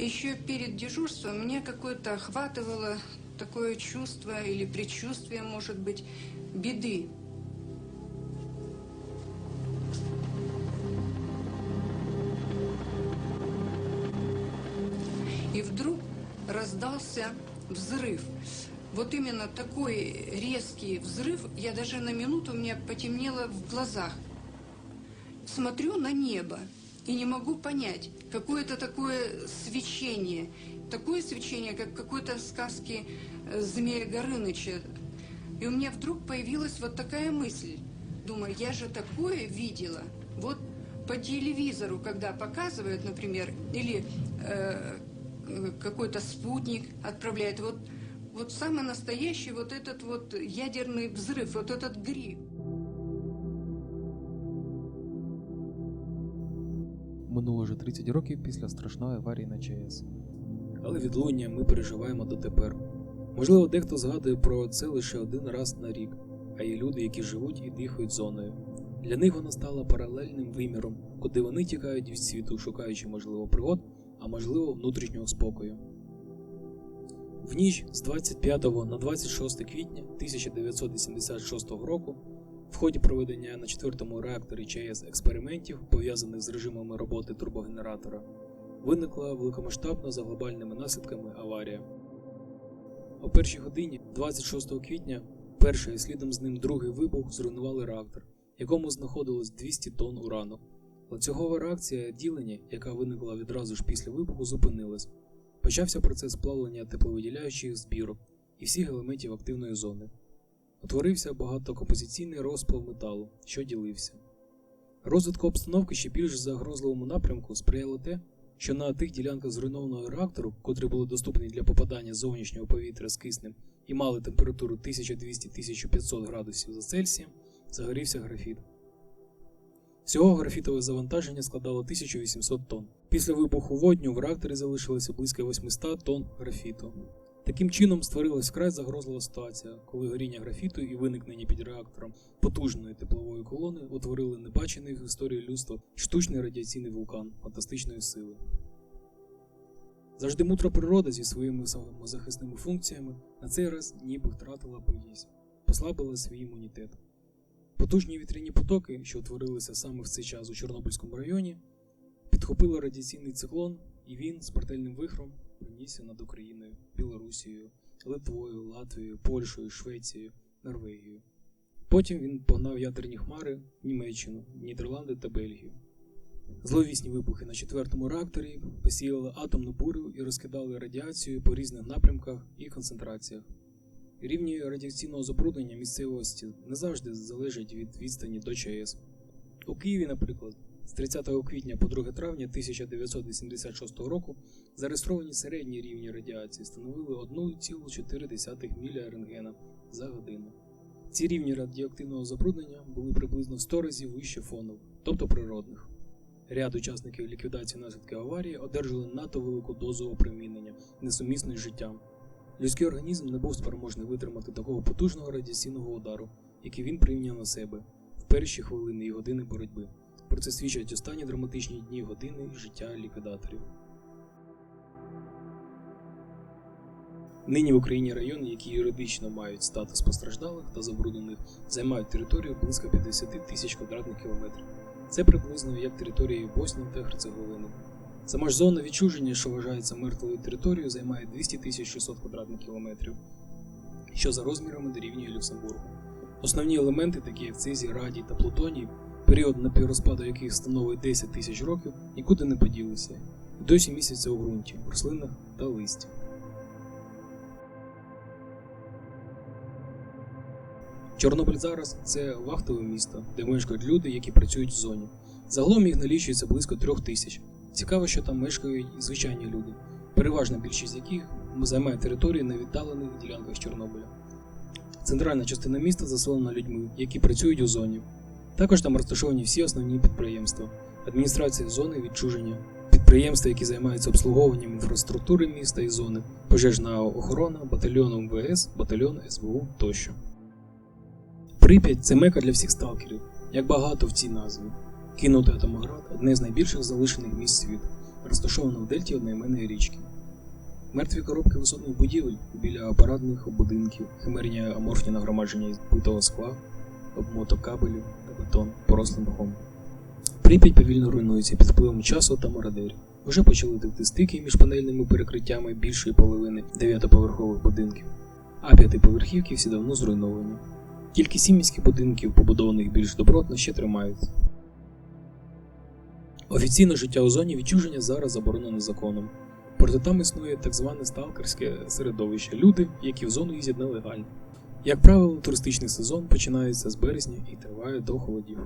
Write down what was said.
еще перед дежурством мне какое-то охватывало такое чувство или предчувствие, может быть, беды. И вдруг раздался взрыв. Вот именно такой резкий взрыв, я даже на минуту, у меня потемнело в глазах. Смотрю на небо и не могу понять, какое это такое свечение. Такое свечение, как какой-то сказке э, Змея Горыныча. И у меня вдруг появилась вот такая мысль. Думаю, я же такое видела. Вот по телевизору, когда показывают, например, или э, э, какой-то спутник отправляет, вот, вот самый настоящий вот этот вот ядерный взрыв, вот этот гриб. Минуло вже 30 років після страшної аварії на ЧАЕС. але відлуння ми переживаємо дотепер. Можливо, дехто згадує про це лише один раз на рік, а є люди, які живуть і дихають зоною. Для них вона стала паралельним виміром, куди вони тікають від світу, шукаючи, можливо, пригод, а можливо, внутрішнього спокою. В ніч з 25 на 26 квітня 1986 року в ході проведення на четвертому реакторі ЧАЕС експериментів, пов'язаних з режимами роботи турбогенератора, виникла великомасштабна за глобальними наслідками аварія. О першій годині 26 квітня перший і слідом з ним другий вибух зруйнували реактор, якому знаходилось 200 тонн урану. Ланцюгова реакція ділення, яка виникла відразу ж після вибуху, зупинилась. Почався процес плавлення тепловиділяючих збірок і всіх елементів активної зони. Утворився багатокомпозиційний розплав металу, що ділився. Розвитку обстановки ще більш загрозливому напрямку сприяло те, що на тих ділянках зруйнованого реактору, котрі були доступні для попадання зовнішнього повітря з киснем і мали температуру 1200-1500 градусів за Цельсієм, загорівся графіт. Всього графітове завантаження складало 1800 тонн. Після вибуху водню в реакторі залишилося близько 800 тонн графіту. Таким чином створилась вкрай загрозлива ситуація, коли горіння графіту і виникнення під реактором потужної теплової колони утворили небачений в історії людства штучний радіаційний вулкан фантастичної сили. Завжди мудра природа зі своїми самозахисними функціями на цей раз ніби втратила боїзь, послабила свій імунітет. Потужні вітряні потоки, що утворилися саме в цей час у Чорнобильському районі, підхопили радіаційний циклон, і він з портельним вихром пронісся над Україною, Білорусією, Литвою, Латвією, Польщею, Швецією, Норвегією. Потім він погнав ядерні хмари Німеччину, Нідерланди та Бельгію. Зловісні вибухи на четвертому реакторі посіяли атомну бурю і розкидали радіацію по різних напрямках і концентраціях. Рівні радіаційного забруднення місцевості не завжди залежать від відстані до ЧАЕС. У Києві, наприклад, з 30 квітня по 2 травня 1986 року зареєстровані середні рівні радіації становили 1,4 міля рентгена за годину. Ці рівні радіоактивного забруднення були приблизно в 100 разів вище фонових, тобто природних. Ряд учасників ліквідації наслідків аварії одержали надто велику дозу опромінення, несумісної з життям. Людський організм не був спроможний витримати такого потужного радіаційного удару, який він прийняв на себе в перші хвилини і години боротьби. Про це свідчать останні драматичні дні години життя ліквідаторів. Нині в Україні райони, які юридично мають статус постраждалих та забруднених, займають територію близько 50 тисяч квадратних кілометрів. Це приблизно як території Боснії та Герцеговини. Сама ж зона відчуження, що вважається мертвою територією, займає 200 600 квадратних кілометрів, що за розмірами дорівнює Люксембургу. Основні елементи, такі як цезій, радій та плутоній, період напіврозпаду яких становить 10 тисяч років, нікуди не поділися і досі місяця у ґрунті, рослинах та листі. Чорнобиль зараз це вахтове місто, де мешкають люди, які працюють в зоні. Загалом їх налічується близько трьох тисяч. Цікаво, що там мешкають звичайні люди, переважна більшість яких займає території на віддалених ділянках Чорнобиля. Центральна частина міста заселена людьми, які працюють у зоні. Також там розташовані всі основні підприємства, адміністрація зони відчуження, підприємства, які займаються обслуговуванням інфраструктури міста і зони, пожежна охорона, батальйон МВС, батальйон СБУ тощо. Прип'ять це мека для всіх сталкерів, як багато в цій назві. Кинутий Атомоград одне з найбільших залишених місць світу. розташована в дельті одноіменної річки. Мертві коробки висотних будівель біля апаратних будинків, химерні аморфні нагромадження із битого скла, обмоток кабелів та бетон, порослим мхом. Прип'ять повільно руйнується під впливом часу та мародерів. Вже почали текти стики між панельними перекриттями більшої половини дев'ятоповерхових будинків, а п'ятиповерхівки всі давно зруйновані. Тільки сім міських будинків, побудованих більш добротно, ще тримаються. Офіційне життя у зоні відчуження зараз заборонено законом. Проте там існує так зване сталкерське середовище люди, які в зону їздять нелегально. Як правило, туристичний сезон починається з березня і триває до холодів.